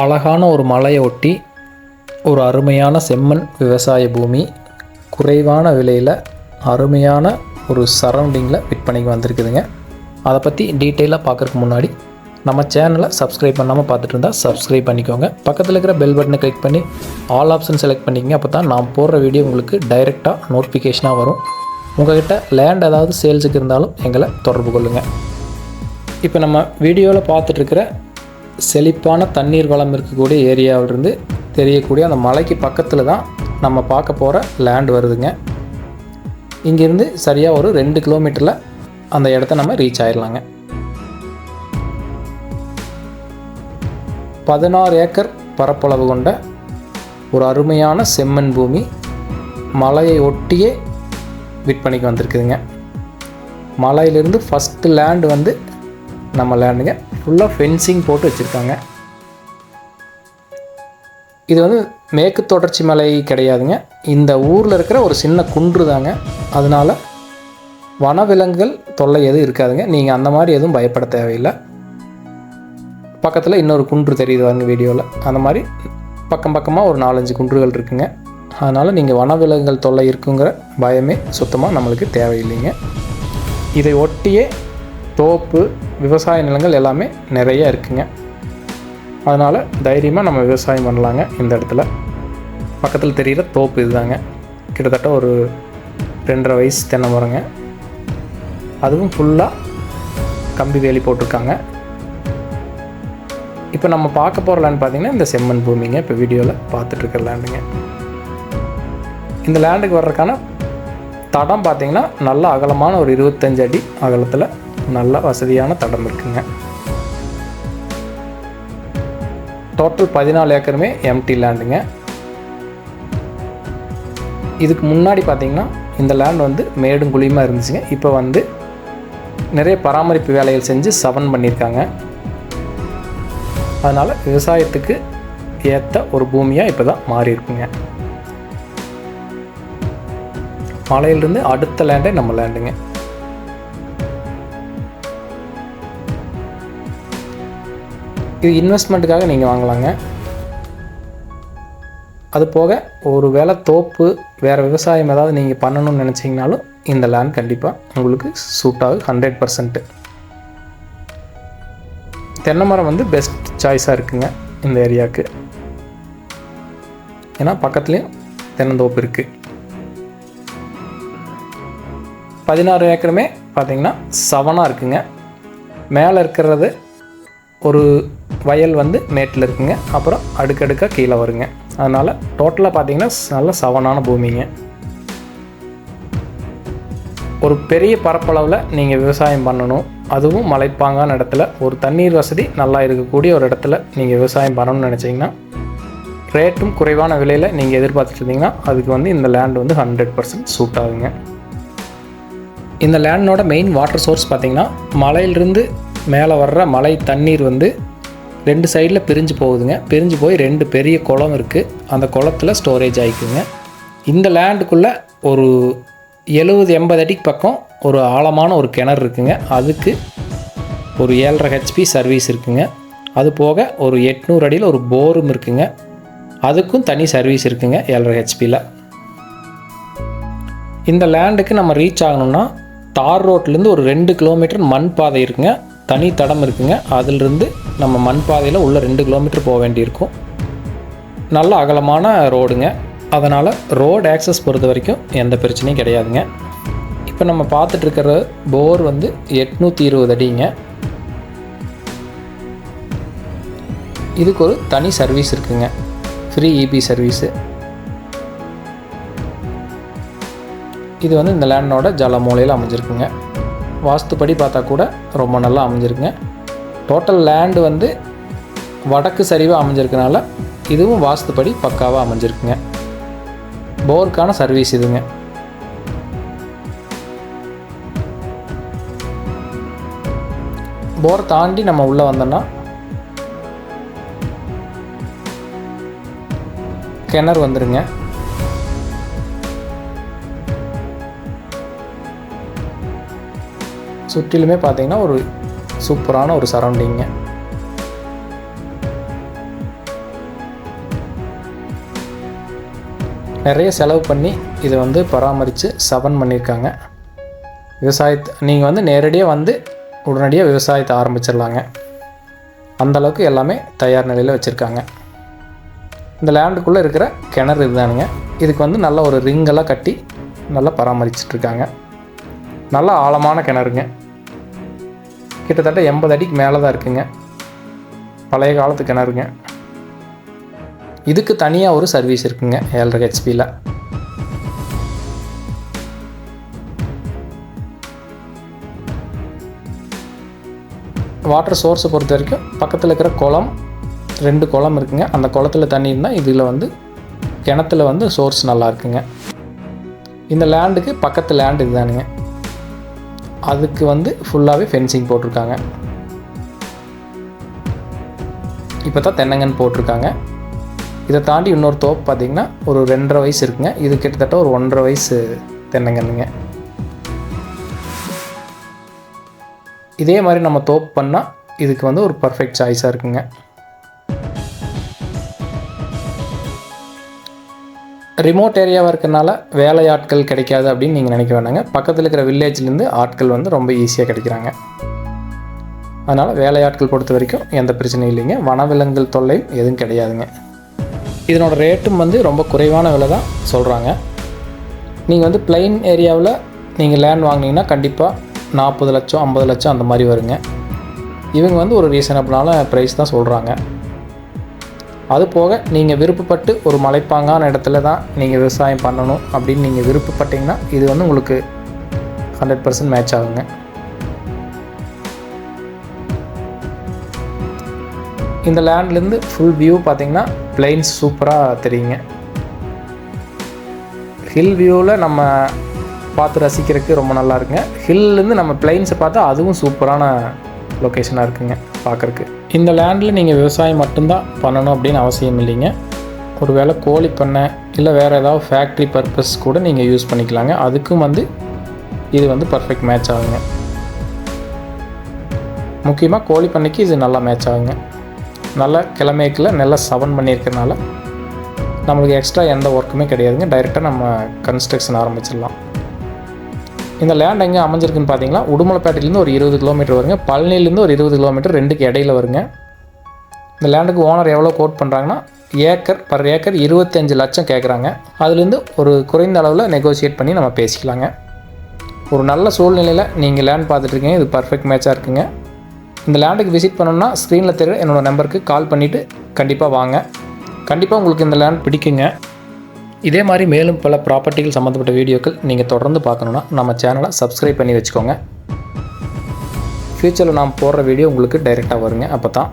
அழகான ஒரு மலையை ஒட்டி ஒரு அருமையான செம்மண் விவசாய பூமி குறைவான விலையில் அருமையான ஒரு சரௌண்டிங்கில் விற்பனைக்கு வந்திருக்குதுங்க. அதை பற்றி டீட்டெயிலாக பார்க்குறதுக்கு முன்னாடி நம்ம சேனலை சப்ஸ்கிரைப் பண்ணாமல் பார்த்துட்டு இருந்தால் சப்ஸ்கிரைப் பண்ணிக்கோங்க. பக்கத்தில் இருக்கிற பெல் பட்டனை கிளிக் பண்ணி ஆல் ஆப்ஷன் செலக்ட் பண்ணிக்கங்க. அப்போ தான் நான் போடுற வீடியோ உங்களுக்கு டைரெக்டாக நோட்டிஃபிகேஷனாக வரும். உங்கள்கிட்ட லேண்ட் ஏதாவது சேல்ஸுக்கு இருந்தாலும் எங்களை தொடர்பு கொள்ளுங்கள் இப்போ நம்ம வீடியோவில் பார்த்துட்ருக்கிற செழிப்பான தண்ணீர் வளம் இருக்கக்கூடிய ஏரியாவிலிருந்து தெரியக்கூடிய அந்த மலைக்கு பக்கத்தில் தான் நம்ம பார்க்க போகிற லேண்ட் வருதுங்க. இங்கேருந்து சரியாக ஒரு ரெண்டு கிலோமீட்டரில் அந்த இடத்த நம்ம ரீச் ஆயிடலாங்க பதினாறு ஏக்கர் பரப்பளவு கொண்ட ஒரு அருமையான செம்மண் பூமி மலையை ஒட்டியே விற்பனைக்கு வந்திருக்குதுங்க. மலையிலிருந்து ஃபஸ்ட்டு லேண்டு வந்து நம்ம விளையாடுங்க ஃபுல்லாக ஃபென்சிங் போட்டு வச்சுருக்காங்க. இது வந்து மேற்கு தொடர்ச்சி மலை கிடையாதுங்க. இந்த ஊரில் இருக்கிற ஒரு சின்ன குன்று தாங்க. அதனால் வனவிலங்குகள் தொல்லை எதுவும் இருக்காதுங்க. நீங்கள் அந்த மாதிரி எதுவும் பயப்பட தேவையில்லை. பக்கத்தில் இன்னொரு குன்று தெரியுது வாங்க வீடியோவில் அந்த மாதிரி பக்கம் பக்கமாக ஒரு நாலஞ்சு குன்றுகள் இருக்குங்க. அதனால் நீங்கள் வனவிலங்குகள் தொல்லை இருக்குங்கிற பயமே சுத்தமாக நம்மளுக்கு தேவையில்லைங்க. இதை ஒட்டியே தோப்பு விவசாய நிலங்கள் எல்லாமே நிறைய இருக்குங்க. அதனால் தைரியமாக நம்ம விவசாயம் பண்ணலாங்க இந்த இடத்துல. பக்கத்தில் தெரிகிற தோப்பு இதுதாங்க. கிட்டத்தட்ட ஒரு ரெண்டரை வயசு தென்னை மரங்க அதுவும் ஃபுல்லாக கம்பி வேலி போட்டிருக்காங்க. இப்போ நம்ம பார்க்க போகிற லேண்ட் பார்த்தீங்கன்னா இந்த செம்மண் பூமிங்க. இப்போ வீடியோவில் பார்த்துட்ருக்க லேண்டுங்க இந்த லேண்டுக்கு வர்றதுக்கான தடம் பார்த்திங்கன்னா நல்ல அகலமான ஒரு இருபத்தஞ்சு அடி அகலத்தில் நல்ல வசதியான தடம் இருக்குங்க. டோட்டல் பதினாலு ஏக்கருமே எம்டி லேண்டுங்க இதுக்கு முன்னாடி பார்த்தீங்கன்னா இந்த லேண்ட் வந்து மேடும் குழியுமாக இருந்துச்சுங்க. இப்போ வந்து நிறைய பராமரிப்பு வேலைகள் செஞ்சு சவன் பண்ணியிருக்காங்க அதனால் விவசாயத்துக்கு ஏற்ற ஒரு பூமியாக இப்போ தான் மாறி இருக்குங்க. மலையிலிருந்து அடுத்த லேண்டே நம்ம லேண்டுங்க இது இன்வெஸ்ட்மெண்ட்டுக்காக நீங்கள் வாங்கலாங்க. அது போக ஒரு வேளை தோப்பு வேறு விவசாயம் ஏதாவது நீங்கள் பண்ணணும்னு நினச்சிங்கனாலும் இந்த லேண்ட் கண்டிப்பாக உங்களுக்கு சூட் ஆகுது ஹண்ட்ரட் பர்சன்ட்டு தென்னை மரம் வந்து பெஸ்ட் சாய்ஸாக இருக்குங்க இந்த ஏரியாவுக்கு ஏன்னா பக்கத்துலேயும் தென்னந்தோப்பு இருக்குது பதினாறு ஏக்கருமே பார்த்திங்கன்னா சவனாக இருக்குங்க. மேலே இருக்கிறது ஒரு வயல் வந்து மேட்டில் இருக்குங்க. அப்புறம் அடுக்கடுக்காக கீழே வருங்க. அதனால் டோட்டலாக பார்த்தீங்கன்னா நல்ல சவனான பூமிங்க. ஒரு பெரிய பரப்பளவில் நீங்கள் விவசாயம் பண்ணணும். அதுவும் மலைப்பாங்கான இடத்துல ஒரு தண்ணீர் வசதி நல்லா இருக்கக்கூடிய ஒரு இடத்துல நீங்கள் விவசாயம் பண்ணணும்னு நினச்சிங்கன்னா ரேட்டும் குறைவான விலையில் நீங்கள் எதிர்பார்த்துட்டு இருந்தீங்கன்னா அதுக்கு வந்து இந்த லேண்ட் வந்து ஹண்ட்ரட் பர்சன்ட் சூட் ஆகுங்க. இந்த லேண்டோட மெயின் வாட்டர் சோர்ஸ் பார்த்திங்கன்னா மலையிலிருந்து மேலே வர்ற மலை தண்ணீர் வந்து ரெண்டு சைடில் பிரிஞ்சு போகுதுங்க. பிரிஞ்சு போய் ரெண்டு பெரிய குளம் இருக்குது அந்த குளத்தில் ஸ்டோரேஜ் ஆகிக்குங்க இந்த லேண்டுக்குள்ளே ஒரு எழுபது எண்பது அடிக்கு பக்கம் ஒரு ஆழமான ஒரு கிணறு இருக்குங்க. அதுக்கு ஒரு ஏழரை ஹெச்பி சர்வீஸ் இருக்குங்க. அது போக ஒரு எட்நூறு அடியில் ஒரு போரும் இருக்குங்க. அதுக்கும் தனி சர்வீஸ் இருக்குங்க ஏழரை ஹெச்பியில் இந்த லேண்டுக்கு நம்ம ரீச் ஆகணும்னா தார் ரோட்லேருந்து ஒரு ரெண்டு கிலோமீட்டர் மண் பாதை இருக்குங்க. தனி தடம் இருக்குங்க. அதிலிருந்து நம்ம மண் பாதையில் உள்ள ரெண்டு கிலோமீட்டர் போக வேண்டியிருக்கும். நல்ல அகலமான ரோடுங்க அதனால் ரோடு ஆக்சஸ் பொறுத்த வரைக்கும் எந்த பிரச்சனையும் கிடையாதுங்க. இப்போ நம்ம பார்த்துட்ருக்கிற போர் வந்து எட்நூற்றி இருபது அடிங்க. இதுக்கு ஒரு தனி சர்வீஸ் இருக்குங்க. ஃப்ரீ இபி சர்வீஸு இது வந்து இந்த லேண்டோட ஜல மூலையில் அமைஞ்சிருக்குங்க. வாஸ்துப்படி பார்த்தா கூட ரொம்ப நல்லா அமைஞ்சிருக்குங்க. டோட்டல் லேண்டு வந்து வடக்கு சரிவாக அமைஞ்சிருக்கனால இதுவும் வாஸ்துப்படி பக்காவாக அமைஞ்சிருக்குங்க. போருக்கான சர்வீஸ் இதுங்க. போர் தாண்டி நம்ம உள்ளே வந்தோம்னா கிணறு வந்துருங்க. சுற்றிலுமே பார்த்தீங்கன்னா ஒரு சூப்பரான ஒரு சரௌண்டிங்க நிறைய செலவு பண்ணி இதை வந்து பராமரித்து சவன் பண்ணியிருக்காங்க. விவசாயத்தை நீங்கள் வந்து நேரடியாக வந்து உடனடியாக விவசாயத்தை ஆரம்பிச்சிடலாங்க. அந்தளவுக்கு எல்லாமே தயார் நிலையில் வச்சுருக்காங்க. இந்த லேண்டுக்குள்ளே இருக்கிற கிணறு இதுதானுங்க. இதுக்கு வந்து நல்ல ஒரு ரிங்கெல்லாம் கட்டி நல்லா பராமரிச்சிட்ருக்காங்க நல்ல ஆழமான கிணறுங்க. கிட்டத்தட்ட எண்பது அடிக்கு மேலே தான் இருக்குங்க. பழைய காலத்து கிணறுங்க. இதுக்கு தனியாக ஒரு சர்வீஸ் இருக்குங்க ஏழரை ஹெச்பியில் வாட்டர் சோர்ஸை பொறுத்த வரைக்கும் பக்கத்தில் இருக்கிற குளம் ரெண்டு குளம் இருக்குங்க. அந்த குளத்துல தண்ணி இருந்தால் இதில் வந்து கிணத்துல வந்து சோர்ஸ் நல்லா இருக்குங்க. இந்த லேண்டுக்கு பக்கத்து லேண்டு இதுதானுங்க. அதுக்கு வந்து ஃபுல்லாகவே ஃபென்சிங் போட்டிருக்காங்க. இப்போ தான் தென்னங்கன் போட்டிருக்காங்க. இதை தாண்டி இன்னொரு தோப்பு பார்த்திங்கன்னா ஒரு ரெண்டரை வயசு இருக்குங்க. இது கிட்டத்தட்ட ஒரு ஒன்றரை வயசு தென்னங்கன்னுங்க. இதே மாதிரி நம்ம தோப்பு பண்ணால் இதுக்கு வந்து ஒரு பர்ஃபெக்ட் சாய்ஸாக இருக்குங்க. ரிமோட் ஏரியாவாக இருக்கிறனால வேலை ஆட்கள் கிடைக்காது அப்படின்னு நீங்கள் நினைக்க வேண்டாங்க பக்கத்தில் இருக்கிற வில்லேஜ்லேருந்து ஆட்கள் வந்து ரொம்ப ஈஸியாக கிடைக்கிறாங்க. அதனால் வேலையாட்கள் பொறுத்த வரைக்கும் எந்த பிரச்சனையும் இல்லைங்க. வனவிலங்குகள் தொல்லை எதுவும் கிடையாதுங்க. இதனோட ரேட்டும் வந்து ரொம்ப குறைவான விலை தான் சொல்கிறாங்க நீங்கள் வந்து பிளைன் ஏரியாவில் நீங்கள் லேண்ட் வாங்கினீங்கன்னா கண்டிப்பாக நாற்பது லட்சம் ஐம்பது லட்சம் அந்த மாதிரி வருங்க. இவங்க வந்து ஒரு ரீசனபிளான ப்ரைஸ் தான் சொல்கிறாங்க அது போக நீங்கள் விருப்பப்பட்டு ஒரு மலைப்பாங்கான இடத்துல தான் நீங்கள் விவசாயம் பண்ணணும் அப்படின்னு நீங்கள் விருப்பப்பட்டீங்கன்னா இது வந்து உங்களுக்கு ஹண்ட்ரட் பர்சன்ட் மேட்ச் ஆகுங்க. இந்த லேண்ட்லேருந்து ஃபுல் வியூ பார்த்தீங்கன்னா பிளைன்ஸ் சூப்பராக தெரியுங்க. ஹில் வியூவில் நம்ம பார்த்து ரசிக்கிறதுக்கு ரொம்ப நல்லா இருக்குங்க. ஹில்லேருந்து நம்ம பிளைன்ஸை பார்த்தா அதுவும் சூப்பரான லொக்கேஷனாக இருக்குங்க பார்க்குறக்கு இந்த லேண்டில் நீங்கள் விவசாயம் மட்டும்தான் பண்ணணும் அப்படின்னு அவசியம் இல்லைங்க. ஒருவேளை கோழி பண்ணை இல்லை வேறு ஏதாவது ஃபேக்ட்ரி பர்பஸ் கூட நீங்கள் யூஸ் பண்ணிக்கலாங்க. அதுக்கும் வந்து இது வந்து பர்ஃபெக்ட் மேட்ச் ஆகுங்க. முக்கியமாக கோழி பண்ணைக்கு இது நல்லா மேட்ச் ஆகுங்க. நல்ல கிழமைக்கில் நல்லா சவன் பண்ணியிருக்கறனால நம்மளுக்கு எக்ஸ்ட்ரா எந்த ஒர்க்குமே கிடையாதுங்க. டைரெக்டாக நம்ம கன்ஸ்ட்ரக்ஷன் ஆரம்பிச்சிடலாம். இந்த லேண்ட் எங்கே அமைஞ்சிருக்குன்னு பார்த்தீங்கன்னா உடுமலைப்பேட்டையிலேருந்து ஒரு இருபது கிலோமீட்டர் வருங்க. பழனிலேருந்து ஒரு இருபது கிலோமீட்டர் ரெண்டுக்கு இடையில வருங்க. இந்த லேண்டுக்கு ஓனர் எவ்வளோ கோட் பண்ணுறாங்கன்னா ஏக்கர் பர் ஏக்கர் இருபத்தஞ்சு லட்சம் கேட்குறாங்க அதுலேருந்து ஒரு குறைந்த அளவில் நெகோசியேட் பண்ணி நம்ம பேசிக்கலாங்க. ஒரு நல்ல சூழ்நிலையில் நீங்கள் லேண்ட் பார்த்துட்ருக்கீங்க இது பர்ஃபெக்ட் மேட்சாக இருக்குங்க. இந்த லேண்டுக்கு விசிட் பண்ணணும்னா ஸ்க்ரீனில் தெரிய என்னோடய நம்பருக்கு கால் பண்ணிவிட்டு கண்டிப்பாக வாங்க. கண்டிப்பாக உங்களுக்கு இந்த லேண்ட் பிடிக்குங்க. இதே மாதிரி மேலும் பல ப்ராப்பர்ட்டிகள் சம்மந்தப்பட்ட வீடியோக்கள் நீங்கள் தொடர்ந்து பார்க்கணுன்னா நம்ம சேனலை சப்ஸ்கிரைப் பண்ணி வச்சுக்கோங்க. ஃப்யூச்சரில் நான் போடுற வீடியோ உங்களுக்கு டைரெக்டாக வருங்க. அப்போ தான்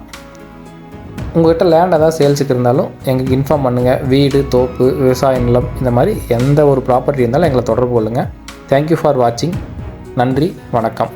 உங்கள்கிட்ட லேண்ட் ஏதாவது சேல்ஸுக்கு இருந்தாலும் எங்களுக்கு இன்ஃபார்ம் பண்ணுங்கள் வீடு தோப்பு விவசாய நிலம் இந்த மாதிரி எந்த ஒரு ப்ராப்பர்ட்டி இருந்தாலும் எங்களை தொடர்பு கொள்ளுங்கள் தேங்க்யூ ஃபார் வாட்சிங் நன்றி வணக்கம்.